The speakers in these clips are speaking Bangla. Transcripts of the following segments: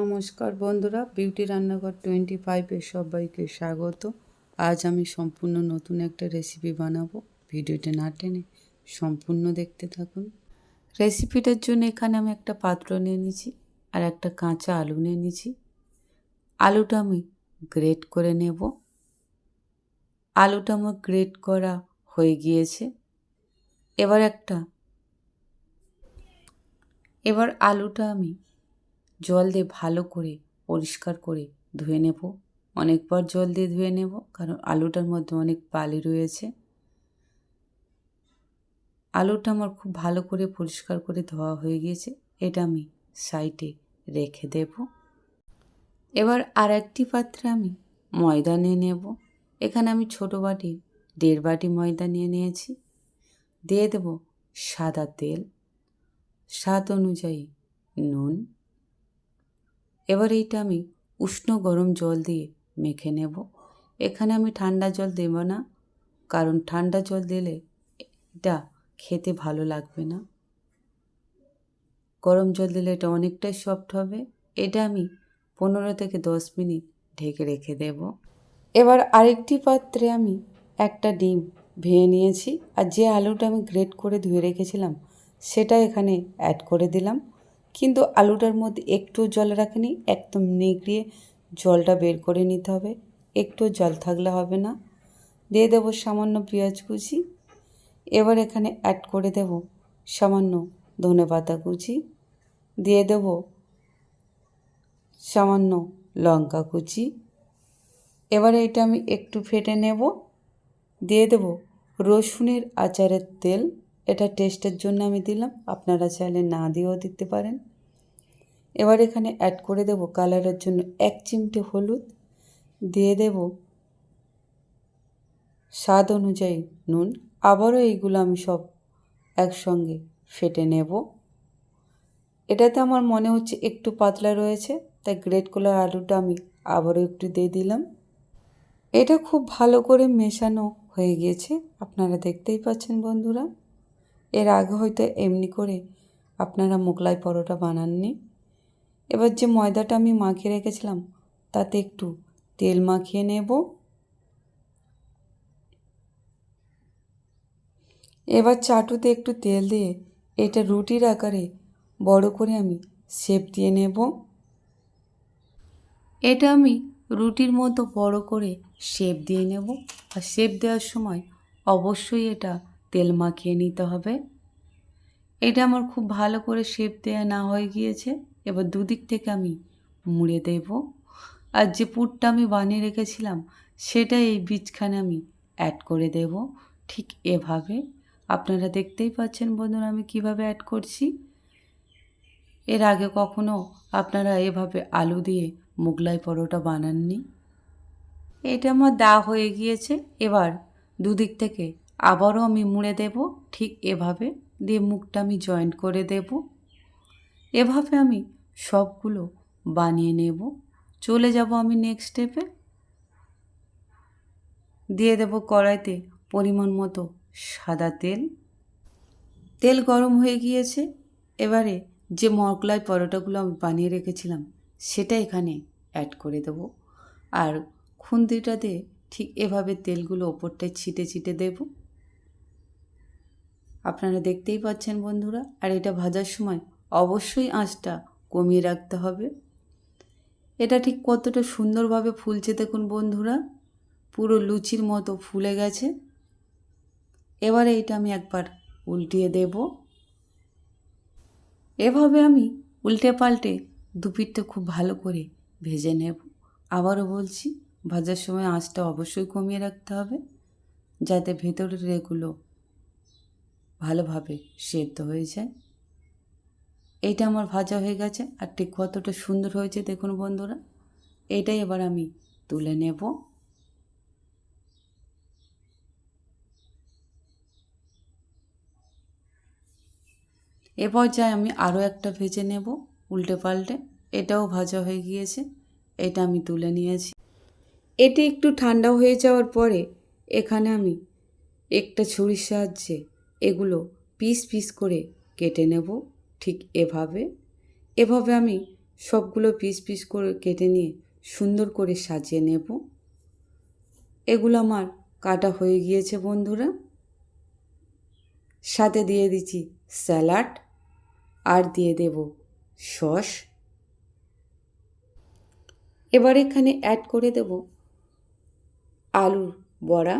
নমস্কার বন্ধুরা বিউটি রান্নাঘর টোয়েন্টি ফাইভে সবাইকে স্বাগত। আজ আমি সম্পূর্ণ নতুন একটা রেসিপি বানাবো। ভিডিওটা না টেনে সম্পূর্ণ দেখতে থাকুন। রেসিপিটার জন্য এখানে আমি একটা পাত্র নিয়ে নিয়েছি আর একটা কাঁচা আলু নিয়ে নিয়েছি। আলুটা আমি গ্রেট করে নেব। আলুটা আমার গ্রেট করা হয়ে গিয়েছে। এবার একটা, এবার আলুটা আমি জল দিয়ে ভালো করে পরিষ্কার করে ধুয়ে নেব। অনেকবার জল দিয়ে ধুয়ে নেব, কারণ আলুটার মধ্যে অনেক বালি রয়েছে। আলুটা আমার খুব ভালো করে পরিষ্কার করে ধোয়া হয়ে গিয়েছে, এটা আমি সাইডে রেখে দেব। এবার আর একটি পাত্রে আমি ময়দা নিয়ে নেব। এখানে আমি ছোটো বাটি, দেড় বাটি ময়দা নিয়ে নিয়েছি। দিয়ে দেব সাদা তেল। স্বাদ অনুযায়ী নুন এবার এইটা আমি উষ্ণ গরম জল দিয়ে মেখে নেব। এখানে আমি ঠান্ডা জল দেব না, কারণ ঠান্ডা জল দিলে এটা খেতে ভালো লাগবে না। গরম জল দিলে এটা অনেকটাই সফট হবে। এটা আমি পনেরো থেকে দশ মিনিট ঢেকে রেখে দেব। এবার আরেকটি পাত্রে আমি একটা ডিম ভেঙে নিয়েছি, আর যে আলুটা আমি গ্রেট করে ধুয়ে রেখেছিলাম, সেটা এখানে অ্যাড করে দিলাম। কিন্তু আলুটার মধ্যে একটু জল রাখেনি, একদম নিগড়িয়ে জলটা বের করে নিতে হবে। একটু জল থাকলে হবে না। দিয়ে দেবো সামান্য পেঁয়াজ কুচি। এবার এখানে অ্যাড করে দেব সামান্য ধনে পাতা কুচি। দিয়ে দেব সামান্য লঙ্কা কুচি। এবারে এটা আমি একটু ফেটে নেব। দিয়ে দেব রসুনের আচারের তেল। এটা টেস্টের জন্য আমি দিলাম। আপনারা চাইলে না দিয়েও দিতে পারেন। এবার এখানে অ্যাড করে দেব কালারের জন্য এক চিমটে হলুদ। দিয়ে দেব স্বাদ অনুযায়ী নুন। আবারও এইগুলো আমি সব একসঙ্গে ফেটে নেব। এটাতে আমার মনে হচ্ছে একটু পাতলা রয়েছে, তাই গ্রেট কলার আলুটা আমি আবারও একটু দিয়ে দিলাম। এটা খুব ভালো করে মেশানো হয়ে গিয়েছে আপনারা দেখতেই পাচ্ছেন বন্ধুরা। এর আগে হয়তো এমনি করে আপনারা মোগলাই পরোটা বানাননি? এবার যে ময়দাটা আমি মাখিয়ে রেখেছিলাম, তাতে একটু তেল মাখিয়ে নেব। এবার চাটুতে একটু তেল দিয়ে এটা রুটির আকারে বড় করে আমি শেপ দিয়ে নেব। এটা আমি রুটির মতো বড় করে শেপ দিয়ে নেব। আর শেপ দেওয়ার সময় অবশ্যই এটা তেল মাখিয়ে নিতে হবে। এটা আমার খুব ভালো করে শেপ দেওয়া না হয়ে গিয়েছে। এবার দুদিক থেকে আমি মুড়ে দেব। আর যে পুরটা আমি বানিয়ে রেখেছিলাম, সেটা এই বীজখানে আমি অ্যাড করে দেব। ঠিক এভাবে। আপনারা দেখতেই পাচ্ছেন বন্ধুরা, আমি কীভাবে অ্যাড করছি। এর আগে কখনো আপনারা এভাবে আলু দিয়ে মোগলাই পরোটা বানাননি। এটা আমার দা হয়ে গিয়েছে। এবার দুদিক থেকে আবারও আমি মুড়ে দেব, ঠিক এভাবে দিয়ে মুখটা আমি জয়েন্ট করে দেব। এভাবে আমি সবগুলো বানিয়ে নেব। চলে যাব আমি নেক্সট স্টেপে দিয়ে দেব কড়াইতে পরিমাণ মতো সাদা তেল। তেল গরম হয়ে গিয়েছে। এবারে যে মগলাই পরোটাগুলো আমি বানিয়ে রেখেছিলাম, সেটা এখানে অ্যাড করে দেব। আর খুন্তিটা দিয়ে ঠিক এভাবে তেলগুলো ওপরটায় ছিটে ছিটে দেব। আপনারা দেখতেই পাচ্ছেন বন্ধুরা, আর এটা ভাজার সময় অবশ্যই আঁচটা কমিয়ে রাখতে হবে। এটা ঠিক কতটা সুন্দরভাবে ফুলছে দেখুন বন্ধুরা, পুরো লুচির মতো ফুলে গেছে। এবারে এটা আমি একবার উল্টিয়ে দেব। এভাবে আমি উল্টে পাল্টে দুপিঠটা খুব ভালো করে ভেজে নেব। আবারও বলছি, ভাজার সময় আঁচটা অবশ্যই কমিয়ে রাখতে হবে, যাতে ভেতরের এগুলো ভালোভাবে সেদ্ধ হয়ে যায় এইটা আমার ভাজা হয়ে গেছে। আর ঠিক কতটা সুন্দর হয়েছে দেখুন বন্ধুরা। এটাই এবার আমি তুলে নেব। এ পর্যায়ে আমি আরও একটা ভেজে নেব উল্টে পাল্টে। এটাও ভাজা হয়ে গিয়েছে। এটা আমি তুলে নিয়েছি। এটি একটু ঠান্ডা হয়ে যাওয়ার পরে এখানে আমি একটা ছুরির সাহায্যে এগুলো পিস পিস করে কেটে নেব ঠিক এভাবে। এভাবে আমি সবগুলো পিস পিস করে কেটে নিয়ে সুন্দর করে সাজিয়ে নেব। এগুলো আমার কাটা হয়ে গিয়েছে বন্ধুরা। সাথে দিয়ে দিচ্ছি স্যালাড আর দিয়ে দেব সস। এবার এখানে অ্যাড করে দেব আলুর বড়া।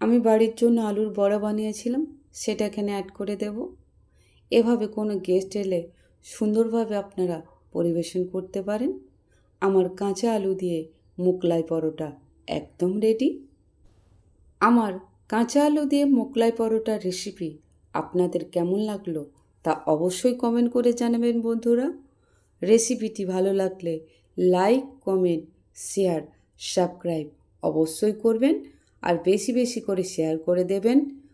আমি বাড়ির জন্য আলুর বড়া বানিয়েছিলাম। সেটা এখানে অ্যাড করে দেব। এভাবে কোনো গেস্ট এলে সুন্দরভাবে আপনারা পরিবেশন করতে পারেন। আমার কাঁচা আলু দিয়ে মোকলাই পরোটা একদম রেডি আমার কাঁচা আলু দিয়ে মোকলাই পরোটার রেসিপি আপনাদের কেমন লাগল তা অবশ্যই কমেন্ট করে জানাবেন বন্ধুরা। রেসিপিটি ভালো লাগলে লাইক কমেন্ট শেয়ার সাবস্ক্রাইব অবশ্যই করবেন। আর বেশি বেশি করে শেয়ার করে দেবেন।